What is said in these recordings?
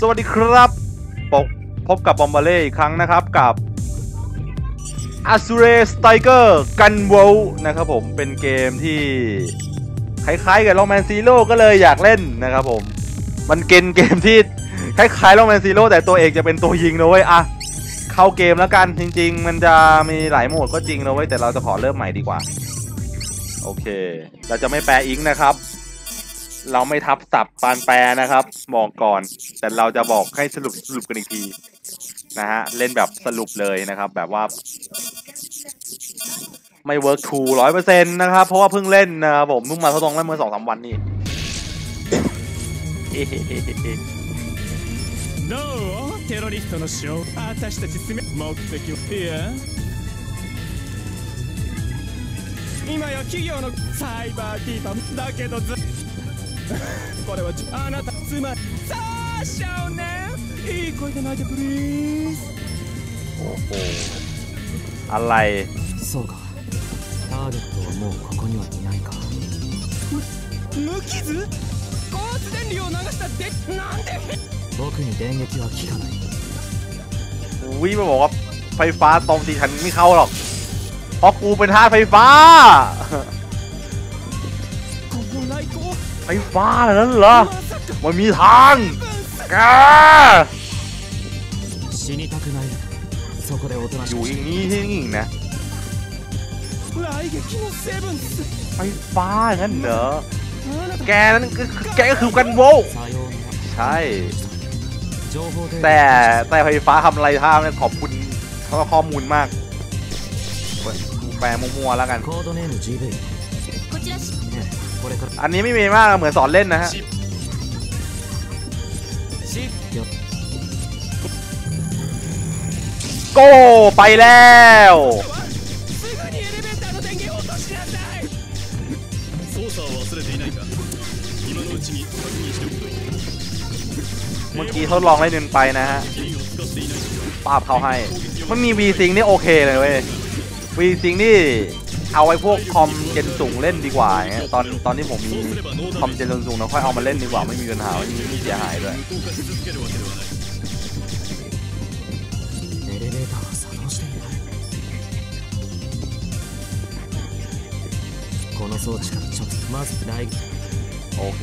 สวัสดีครับพบพบกับบอมบาเล่อีกครั้งนะครับกับ a z u r e Striker Gun w o l นะครับผมเป็นเกมที่คล้ายๆกับ Roman Zero ก็เลยอยากเล่นนะครับผม มันเกมเกมที่คล้ายๆ Roman Zero แต่ตัวเอกจะเป็นตัวยิงนะเว้ยอะเข้าเกมแล้วกันจริง ๆ มันจะมีหลายโหมดก็จริงนะเว้ยแต่เราจะขอเริ่มใหม่ดีกว่า โอเค เราจะไม่แปลอิงนะครับ เราไม่ทับศัพท์ปานแปรนะครับบอกก่อน แต่เราจะบอกให้สรุปสรุปกันอีกทีนะฮะเล่นแบบสรุปเลยนะครับ แบบว่า ไม่เวิร์กทูร้อยเปอร์เซ็นต์นะครับ เพราะว่าเพิ่งเล่นนะผมเพิ่งมาทดลองเล่นเมื่อสองสามวันนี่ No テロリストの主張私たち進め目的いや今や企業のサイバーディータだけどずこれはじあなたつまりさあ少年いい声で泣いてプリーズ โอ้โหอะไร そうかターゲットはもうここにはいないか無傷高圧電流を流したってなんで僕に電撃は効かない วิมาบอกว่าไฟฟ้าตรงตีฉันไม่เข้าหรอก เพราะกูเป็นท่าตุไฟฟ้า このライトを ไอ้ฟ้าแล้วเหรอ มันมีทางกาอยู่อย่างนี้ที่นี่นะไอ้ฟ้างั้นเหรอ แกนั้นแกก็คือกันโวใช่ แต่แต่ไฟฟ้าทำไรท่าเนี่ยขอบคุณเขาข้อมูลมาก แปลมัวๆแล้วกัน อันนี้ไม่มีมากเหมือนสอนเล่นนะฮะโก้ไปแล้วเมื่อกี้ทดลองได้เดินไปนะฮะปาบเขาให้ไม่มีวีซิงนี่โอเคเลยเว้ยวีซิงนี่ เอาไว้พวกคอมเจนสูงเล่นดีกว่าเงี้ยตอนตอนที่ผมมีคอมเจนสูงเราค่อยเอามาเล่นดีกว่าไม่มีปัญหาไม่มีเสียหายด้วยโอเค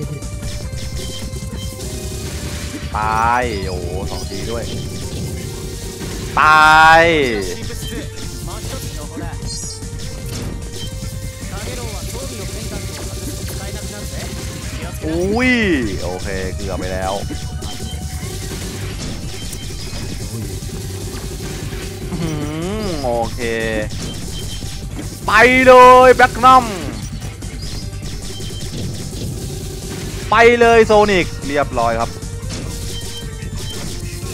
ดิดิตายโอ้สองทีด้วยตายอุ้ยโอเคเกือบไปแล้วโอเค ไปเลยแบ็กนัม ไปเลยโซนิกเรียบร้อยครับ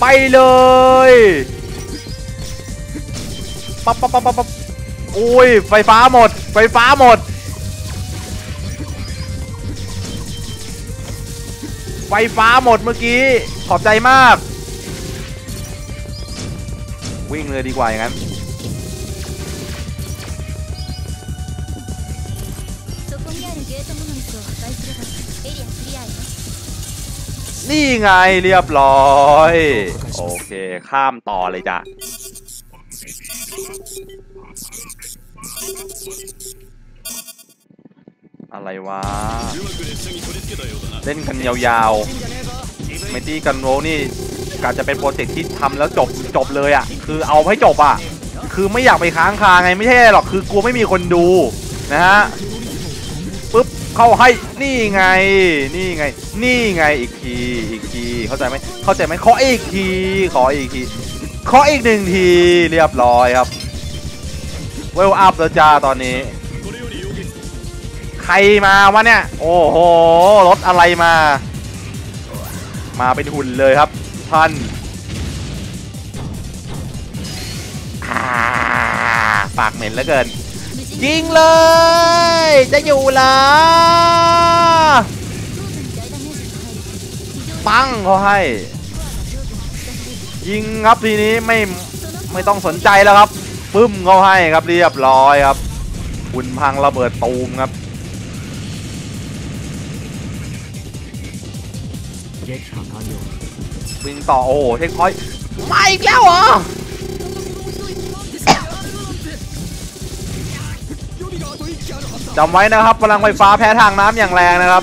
ไปเลยปั๊บปั๊บปั๊บปั๊บปั๊บโอ้ยไฟฟ้าหมด ไฟฟ้าหมด ไฟฟ้าหมดเมื่อกี้ ขอบใจมาก วิ่งเลยดีกว่าอย่างนั้น นี่ไงเรียบร้อย โอเค ข้ามต่อเลยจ้ะอะไรวะ เล่นกันยาวๆไม่ตีกันโรนี่กาจะเป็นโปรเจกต์ที่ทำแล้วจบจบเลยอะ่ะ คือเอาให้จบอะ่ะ คือไม่อยากไปค้างคาไงไม่ใช่หรอก คือกลัวไม่มีคนดูนะฮะ ปึ๊บ เข้าให้นี่ไง นี่ไง นี่ไงอีกทีอีกทีเข้าใจไหมเข้าใจไหมขออีกทีขออีกทีขออีกหนึ่งทีเรียบร้อยครับเวลอัพแล้วจ้าตอนนี้ ใครมาวะเนี่ย โอ้โหรถอะไรมา มาเป็นหุ่นเลยครับท่านปากเหม็นเหลือเกิน ยิงเลย จะอยู่ละปังเขาให้ ยิงครับทีนี้ไม่ไม่ต้องสนใจแล้วครับปึ้มเขาให้ครับเรียบร้อยครับหุ่นพังระเบิดตูมครับวิ่งต่อโอ้เทคพอยไม่อีกแล้วเหรอ จำไว้นะครับพลังไฟฟ้าแพ้ทางน้ำอย่างแรงนะครับ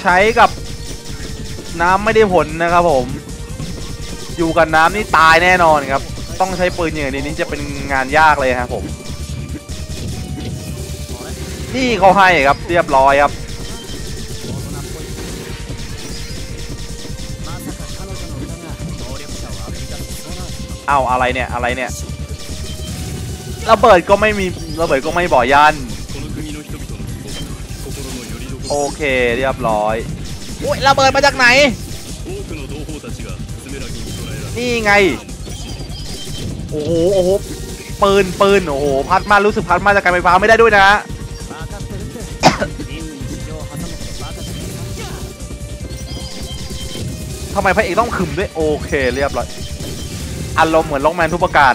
ใช้กับน้ำไม่ได้ผลนะครับผม อยู่กับน้ำนี่ตายแน่นอนครับ ต้องใช้ปืนอย่างนี้นี่จะเป็นงานยากเลยครับผม นี่เขาให้ครับเรียบร้อยครับเอาอะไรเนี่ยอะไรเนี่ย ระเบิดก็ไม่มีระเบิดก็ไม่บ่อยัน โอเคเรียบร้อยโอ้ยระเบิดมาจากไหน นี่ไง โอ้โหโอ้โหปืนปืนโอ้โหพัดมารู้สึกพัดมาจากการไฟฟ้าไม่ได้ด้วยนะ ทำไมพระเอกต้องขึมด้วย โอเคเรียบร้อยอารมณ์เหมือนล็อกแมนทุกประการ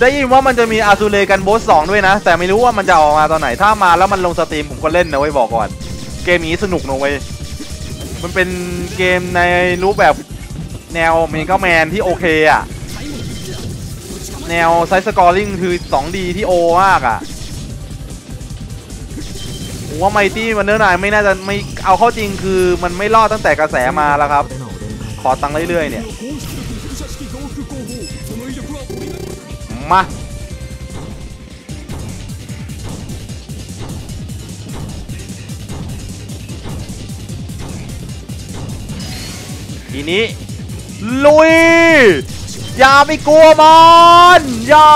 ได้ยินว่ามันจะมีอาซูเลกันโบสสองด้วยนะ แต่ไม่รู้ว่ามันจะออกมาตอนไหน ถ้ามาแล้วมันลงสตรีมผมก็เล่นนะไว้บอกก่อน เกมนี้สนุกนะเว้ย มันเป็นเกมในรูปแบบแนวเมกาแมนที่โอเคอะแนวไซส์สกอร์ลิงคือ 2D ที่โอมากอะผมว่าไมตี้มันเนอร์นายไม่น่าจะไม่เอาเข้าจริงคือมันไม่รอดตั้งแต่กระแสมาแล้วครับ ขอตังค์เรื่อยๆเนี่ย มาทีนี้ ลุย อย่าไปกลัวมันอย่า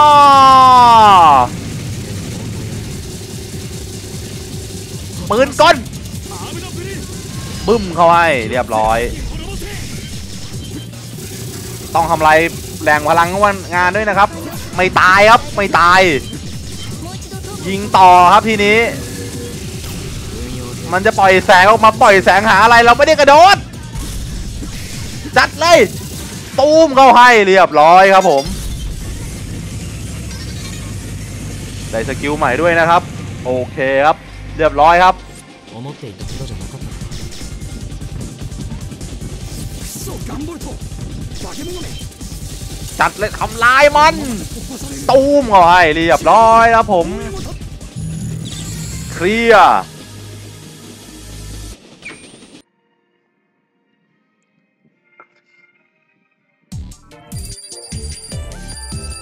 ปืนก้นบึ้มเข้าให้เรียบร้อย ต้องทำไรแรงพลังงานด้วยนะครับ ไม่ตายครับไม่ตาย ยิงต่อครับทีนี้ มันจะปล่อยแสงออกมาปล่อยแสงหาอะไรเราไม่ได้กระโดดจัดเลยตูมเข้าให้เรียบร้อยครับผมได้สกิลใหม่ด้วยนะครับ โอเคครับ เรียบร้อยครับ จัดเลยทำลายมันตูมเข้าไเรียบร้อยครับผม เคลียร์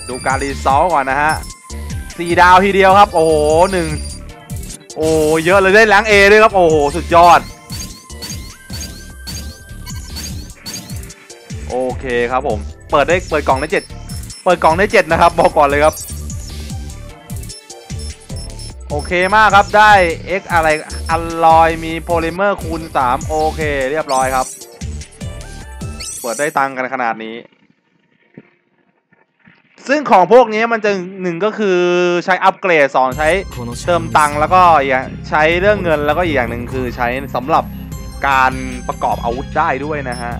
ดูการรีซอลก่อนนะฮะสี่ดาวทีเดียวครับ โอ้โหหนึ่งโอ้เยอะเลยได้แรงเอด้วยครับ โอ้โห สุดยอด โอเคครับผม เปิดได้เปิดกล่องได้เจ็ดเปิดกล่องได้เจ็ดนะครับบอกก่อนเลยครับ โอเคมากครับได้ X อะไรอัลลอยมีโพลิเมอร์คูณ 3 โอเค เรียบร้อยครับ เปิดได้ตังค์กันขนาดนี้ ซึ่งของพวกนี้มันจะหนึ่งก็คือใช้อัปเกรดสองใช้เติมตังค์แล้วก็อย่างใช้เรื่องเงินแล้วก็อีกอย่างหนึ่งคือใช้สำหรับการประกอบอาวุธได้ด้วยนะฮะ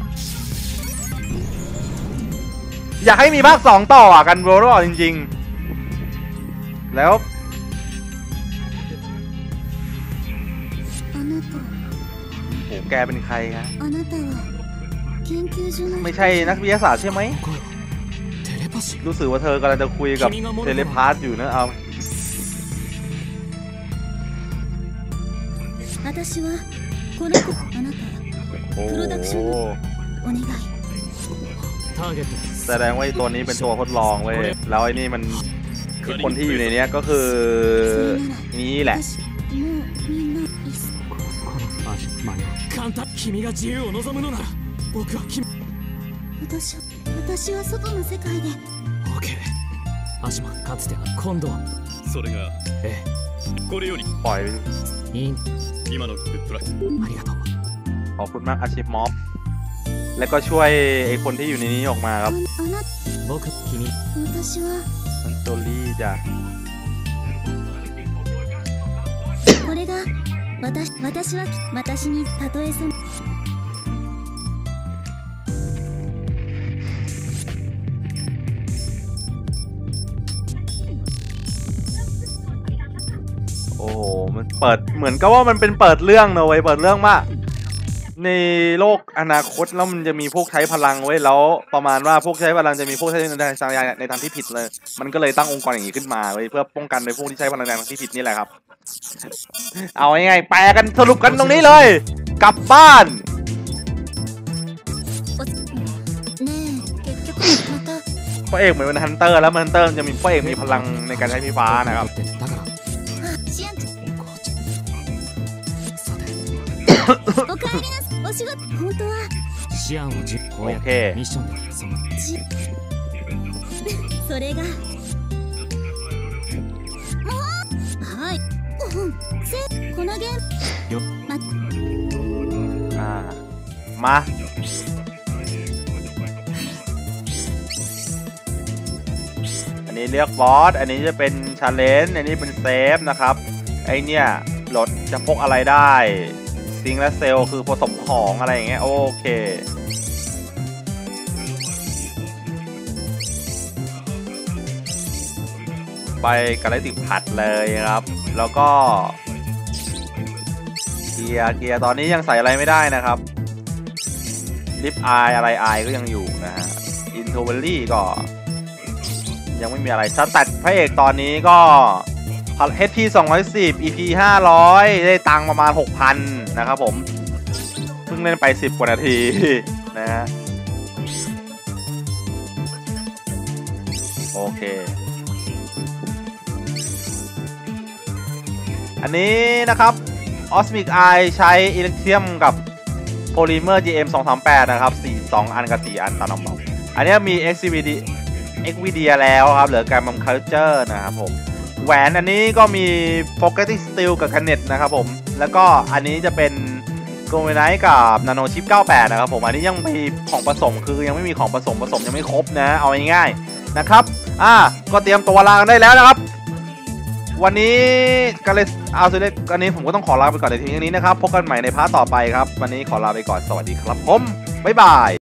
อยากให้มีภาคสองต่ออะกันโบรอจริง ๆ แล้ว โห แกเป็นใครฮะ ไม่ใช่นักวิทยาศาสตร์ใช่ไหม รู้สึกว่าเธอกำลังจะคุยกับเทเลพาสอยู่นะเอาโอ้ แสดงว่าไอ้ตัวนี้เป็นตัวทดลองเว้ย แล้วไอ้นี่มัน คนที่อยู่ในเนี้ยก็คือนี่แหละ 私もうみんないっそここのアジマヨ簡単君が自由を望むのなら僕は君私は私は外の世界で OK アジマかつては今度はそれがえこれより ปล่อยไป えいい今のグッドラックありがとう ขอบคุณมากอาชิมอฟ แล้วก็ช่วยไอ้คนที่อยู่ในนี้ออกมาค あ รับ あな僕君私は มันโจลี่จ้ะ これが私私は私にたとえその โอ้โหมันเปิดเหมือนกับว่ามันเป็นเปิดเรื่องนะเว้ยเปิดเรื่องว่า ในโลกอนาคตแล้วมันจะมีพวกใช้พลังไว้ยแล้วประมาณว่าพวกใช้พลังจะมีพวกใช้ในทางในทางที่ผิดเลย มันก็เลยตั้งองค์กรอย่างนี้ขึ้นมาไว้ยเพื่อป้องกันในพวกที่ใช้พลังในทางที่ผิดนี่แหละครับ เอาง่ายๆแปลกันสรุปกันตรงนี้เลย กลับบ้าน おねえ結局また พระเอกเหมือนเป็นฮันเตอร์แล้วฮันเตอร์จะมีพระเอกมีพลังในการใช้ไฟฟ้านะครับ ってだからあシアンちこっちさてゃんおかえりなさい お仕事本当はシアンをじこうやっ โอเค てミッションでそのちそれがもうはいうんせこのゲームよま อ่ามา อันนี้เลือกบอส อันนี้จะเป็นชาเลนจ์อันนี้เป็นเซฟนะครับ ไอเนี่ยรถจะพกอะไรได้ ซิงและเซลคือผสมของอะไรอย่างเงี้ยโอเค ไปกาแล็กติกผัดเลยครับ แล้วก็ เกียร์เกียร์ตอนนี้ยังใส่อะไรไม่ได้นะครับลิปอายอะไรอายก็ยังอยู่นะฮะอินโทเวลลี่ก็ ยังไม่มีอะไรสแตัดพระเอกตอนนี้ก็ HP 210 EP 500 ได้ตังประมาณ 6,000 นะครับผม เพิ่งเล่นไป 10 กว่านาที นะฮะ โอเค อันนี้นะครับ Osmic Eye ใช้อิเล็กเทียมกับโพลิเมอร์ GM 238 นะครับ 4 2 อันกับ 4 อันตามลำดับอันนี้มี XVD XVD แล้วครับ เหลือการบัมคัลเจอร์นะครับผม แหวนอันนี้ก็มี Focusing Steel กับ Canet นะครับผม แล้วก็อันนี้จะเป็นโกลเมไนท์กับ Nano Chip 98 นะครับผม อันนี้ยังมีของผสมคือยังไม่มีของผสมผสมยังไม่ครบนะ เอาง่ายๆนะครับ อ่า ก็เตรียมตัวลากันได้แล้วนะครับ วันนี้ก็เลยเอาสุดเลยอันนี้ผมก็ต้องขอลาไปก่อนในทีนี้นะครับ พบกันใหม่ในพาร์ทต่อไปครับ วันนี้ขอลาไปก่อน สวัสดีครับผม บ๊ายบาย